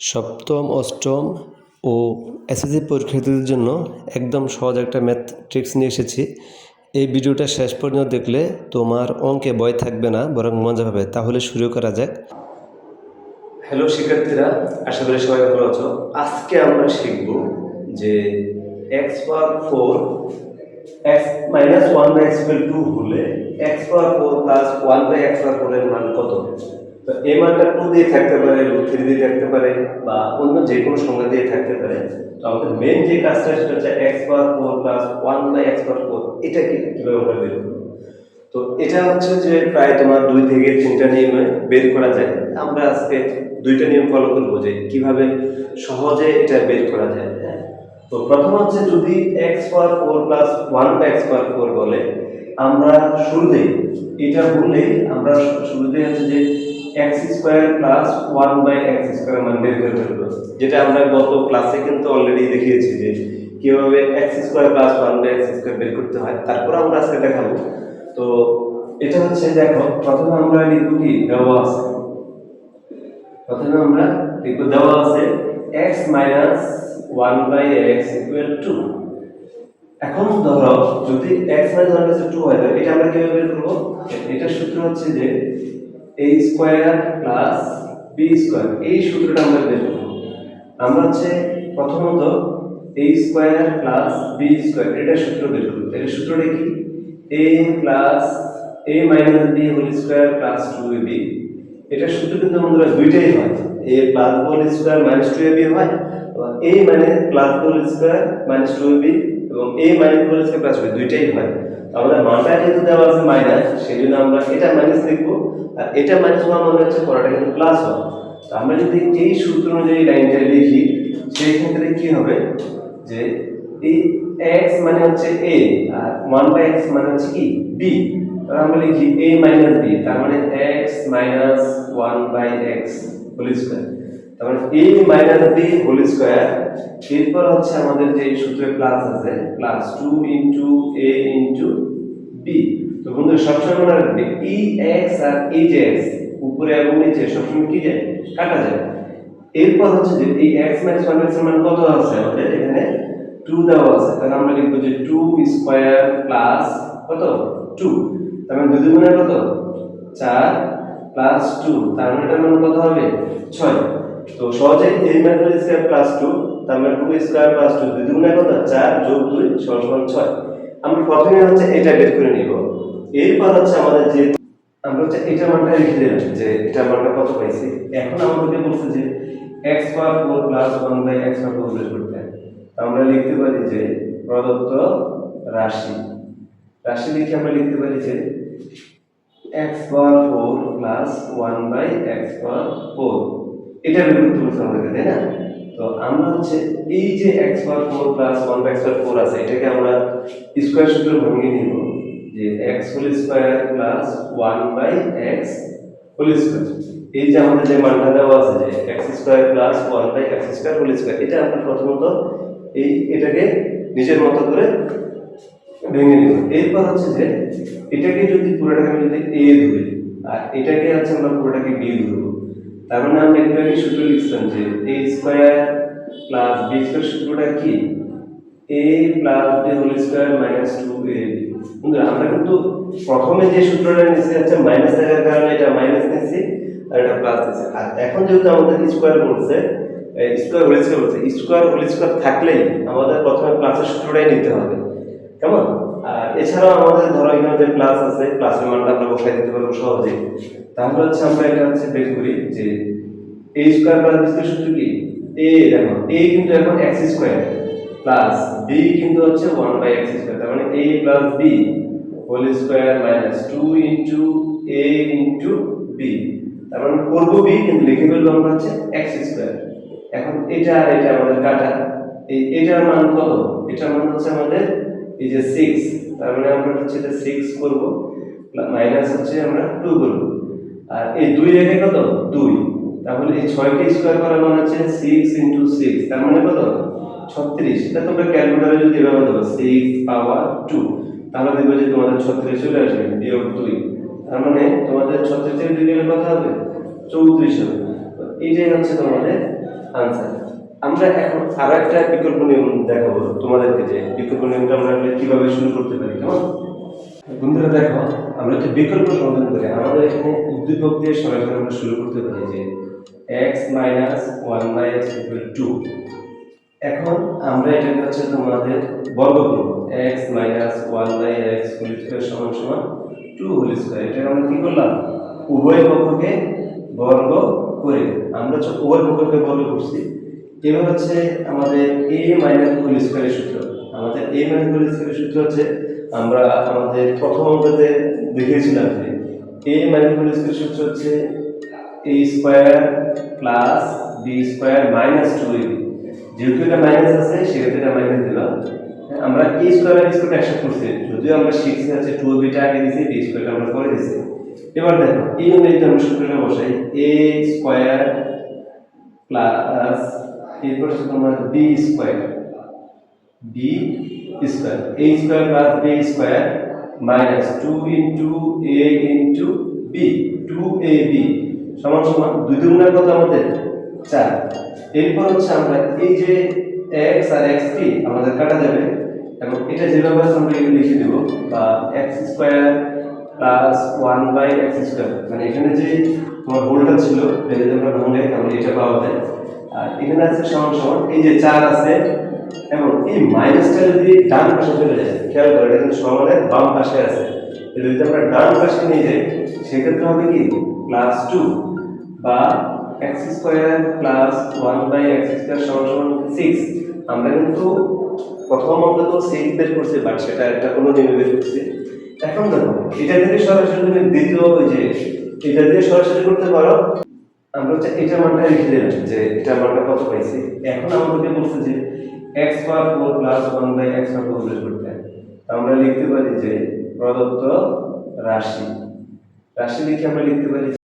সপ্তম, অষ্টম ও এসএসসি পরীক্ষার্থীদের জন্য একদম সহজ একটা ম্যাথ ট্রিক্স নিয়ে এসেছি। এই ভিডিওটা শেষ পর্যন্ত দেখলে তোমার অঙ্কে ভয় থাকবে না, বরং মজা হবে। তাহলে শুরু করা যাক। হ্যালো শিক্ষার্থীরা, আশা করি সবাই ভালো আছো। আজকে আমরা শিখব যে x power four x minus one by x two হলে x power four plus one by x power ফোরের মান কত? এই মানটা টু দিয়ে থাকতে পারে? রুট থ্রি দিয়ে থাকতে পারে বা অন্য যে কোনো সংখ্যা দিয়ে থাকতে পারে। তো আমাদের মেন যে কাজটা সেটা হচ্ছে x power four plus one by x power four এটা কীভাবে আমরা বের করব? তো এটা হচ্ছে যে প্রায় তোমার দুই থেকে তিনটা নিয়মে বের করা যায়। আমরা আজকে দুইটা নিয়ম ফলো করব যে কীভাবে সহজে এটা বের করা যায় হ্যাঁ? তো প্রথম হচ্ছে যদি x power four plus one by x power four বলে, আমরা শুরুতেই এটা বললেই আমরা শুরুতেই হচ্ছে যে x square plus one by x square মান বের করে ফেলব যেটা আমরা গত ক্লাসে কিন্তু অলরেডি দেখিয়েছি যে কীভাবে x square plus one by x square বের করতে হয়, তারপর আমরা আজকে দেখাবো। তো এটা হচ্ছে দেখো, প্রথমে আমরা লিখব কি? দেওয়া আছে। প্রথমে আমরা লিখব দেওয়া আছে x minus one by x equal to এখন ধরো যদি x minus one by two হয় এটা আমরা কীভাবে বের করব? এটা সূত্র হচ্ছে যে a square plus b square এই সূত্রটা আমরা বের করব। আমরা হচ্ছে প্রথমত a square plus b square এটা সূত্র বের করব। তাহলে সূত্রটা কি? a plus a minus b whole square plus two a b এটা সূত্র কিন্তু বন্ধুরা দুইটাই হয়। a plus whole square minus two a b হয় a মানে plus whole square minus two a b এবং a minus square plus b দুইটাই হয়। আমাদের মানটা যেহেতু দেওয়া আছে মাইনাস সেই জন্য আমরা এটা মাইনাস লিখব, আর এটা মাইনাস হওয়া মানে হচ্ছে পড়াটা কিন্তু প্লাস হয় আমরা যদি এই সূত্র অনুযায়ী লাইনটা লিখি সেই ক্ষেত্রে কি হবে? যে এই এক্স মানে হচ্ছে এ আর 1 বাই x মানে হচ্ছে কি? বি তাহলে আমরা লিখি এ মাইনাস বি তার মানে x minus one by x whole square তার মানে a minus b whole square এরপর হচ্ছে আমাদের যে সূত্রে প্লাস আছে plus 2 into a into b তো বন্ধু, সবসময় মনে রাখবে e x আর এই যে x, উপরে এবং নিচে সবসময় কি যায়? কাটা যায়। এরপর হচ্ছে যে এই x মাইনাস 1 এর মান কত আছে আমাদের? এখানে 2 দেওয়া আছে। তাহলে আমরা লিখব যে 2 স্কয়ার প্লাস কত? 2 তার মানে দুই দুগুণে কত? 4 প্লাস 2 তার মানে মান কত হবে? 6 তো সহজে এই ম্যাথের স্কয়ার প্লাস 2 তার মানে 2 স্কয়ার প্লাস 2 দুই দুগুণে কত? 4 যোগ 2 সমান 6 আমরা প্রথমে হচ্ছে এটা বের করে নিব। এরপর হচ্ছে আমাদের যে, আমরা হচ্ছে এটা মানটা লিখে দিলাম যে এটা মানটা কত পাইছি? এখন আমাদেরকে বলছে যে x power 4 plus 1 by x power 4 বের করতে। আমরা লিখতে পারি যে প্রদত্ত রাশি। রাশি লিখে আমরা লিখতে পারি যে x power 4 plus 1 by x power 4 এটা বের করতে বলছে তাই না? তো আমরা হচ্ছে এই যে x power 4 plus 1 by x power 4 আছে, এটাকে আমরা স্কয়ার সূত্রে ভাঙিয়ে নিব, যে x whole square plus 1 by x whole square এই যে আমাদের যে মানটা দেওয়া আছে যে x square plus 1 by x square whole square এটা আমরা প্রথমত এই এটাকে নিজের মতো করে ভেঙে নিব। এরপর হচ্ছে যে এটাকে যদি পুরোটাকে আমি যদি a ধরি, আর এটাকে হচ্ছে আমরা পুরোটাকে b ধরবো। তার মানে আমরা একটু আগে সূত্র লিখছিলাম যে a square plus b square সূত্রটা কি? a plus b whole square minus two a বন্ধুরা, আমরা কিন্তু প্রথমে যে সূত্রটা নিয়েছি হচ্ছে মাইনাস থাকার কারণে এটা মাইনাস নিয়েছি আর এটা প্লাস নিয়েছি। আর এখন যেহেতু আমাদের স্কোয়ার বলছে স্কোয়ার হোল স্কোয়ার বলছে স্কোয়ার হোল স্কোয়ার থাকলেই আমাদের প্রথমে প্লাসের সূত্রটাই নিতে হবে। কেমন? আর এছাড়াও আমাদের ধরো এখানে যে প্লাস আছে প্লাসের মানটা আমরা বসাই দিতে পারব সহজেই তাহলে হচ্ছে, আমরা এটা হচ্ছে বের করি যে a square plus b square সূত্র কি? a, দেখো, a কিন্তু এখন x স্কোয়ার প্লাস b কিন্তু হচ্ছে 1 বাই x স্কয়ার তার মানে a plus b whole square minus 2 into a into b তার মানে করব b, কিন্তু লিখে ফেলব আমরা হচ্ছে x স্কয়ার এখন এটা আর এটা আমাদের কাটা। এই এটার মান কত? এটার মান হচ্ছে আমাদের এই যে 6 তার মানে আমরা হচ্ছে এটা 6 করব মাইনাস হচ্ছে আমরা 2 করব। আর এই 2 রেখে কত? 2 তাহলে এই 6 কে স্কয়ার করা মানে হচ্ছে 6 ইনটু 6 তার মানে কত? ছত্রিশ। এটা তোমরা ক্যালকুলেটারে যদি এভাবে দেবো সিক্স পাওয়ার টু তাহলে দেখবে যে তোমাদের ছত্রিশ চলে আসবে, বিয়োগ দুই। তার মানে তোমাদের ছত্রিশের দুই গেলে কত হবে? চৌত্রিশ হবে। এইটাই হচ্ছে তোমাদের আনসার আমরা এখন আরও একটা বিকল্প নিয়ম দেখাবো তোমাদেরকে যে বিকল্প নিয়মটা আমরা কীভাবে শুরু করতে পারি, কেমন? বন্ধুরা দেখো, আমরা একটা বিকল্প সমাধান করি। আমাদের এখানে উদ্দীপক দিয়ে সরাসরি আমরা শুরু করতে পারি যে x minus one by x two এখন আমরা এটাকে হচ্ছে তোমাদের বর্গ করব। X minus one by x whole square সমান সমান টু হোল স্কোয়ার এটা আমরা কি করলাম? উভয় পক্ষকে বর্গ করে। আমরা হচ্ছে উভয় পক্ষকে বর্গ করছি এবার হচ্ছে আমাদের এ মাইনাস হোল স্কোয়ারের সূত্র। আমাদের এ মাইনাস হোল স্কোয়ারের সূত্র হচ্ছে আমরা আমাদের প্রথম অঙ্কতে দেখিয়েছিলাম যে এ মাইনাস হোল স্কোয়ারের সূত্র হচ্ছে a square plus b square minus two a যেহেতু এটা মাইনাস আছে সেক্ষেত্রে এটা মাইনাস দিলাম। হ্যাঁ, আমরা এ স্কোয়ার আর স্কোয়ার একসাথে করছি। যদিও আমরা শিখছি হচ্ছে টু বিটা আগে দিয়েছি বি স্কোয়ারটা আমরা পরে দিয়েছি। এবার দেখো এই অনুযায়ী আমরা সূত্রটা বসাই। এ স্কোয়ার প্লাস এরপর হচ্ছে তোমার b square b square a square plus b square minus two into a into b two a b সমান সমান দুই দুগুণের কত আমাদের? চার। এরপর হচ্ছে আমরা এই যে এক্স আর এক্স টি আমাদের কাটা যাবে, এবং এটা যেভাবে আছে আমরা এগুলো লিখে দেবো, বা x square plus one by x square মানে এখানে যে তোমার হোলটা ছিল, এটা যদি আমরা ভাঙলে তাহলে এটা পাওয়া যায়। আর এখানে আছে সমান সমান, এই যে চার আছে, এবং এই মাইনাসটা যদি ডান পাশে চলে যায়, খেয়াল করো, এটা কিন্তু সমানের বাম পাশে আছে। যদি আমরা ডান পাশে নিয়ে যাই, সেক্ষেত্রে হবে কি? প্লাস টু বা x square plus one by x square সমান সমান সিক্স আমরা কিন্তু প্রথম অঙ্ক তো সিক্স বের করছি বাট সেটা একটা কোনো নিয়মে বের করছি। এখন দেখো, এটা থেকে সরাসরি তুমি দ্বিতীয় ওই যে, এটা দিয়ে সরাসরি করতে পারো আমরা হচ্ছে এটা মানটা লিখে দিলাম যে এটা মানটা কত পাইছি। এখন আমাদেরকে বলছে যে x bar four plus one by x bar four বের করতে। আমরা লিখতে পারি যে প্রদত্ত রাশি। রাশি লিখে আমরা লিখতে পারি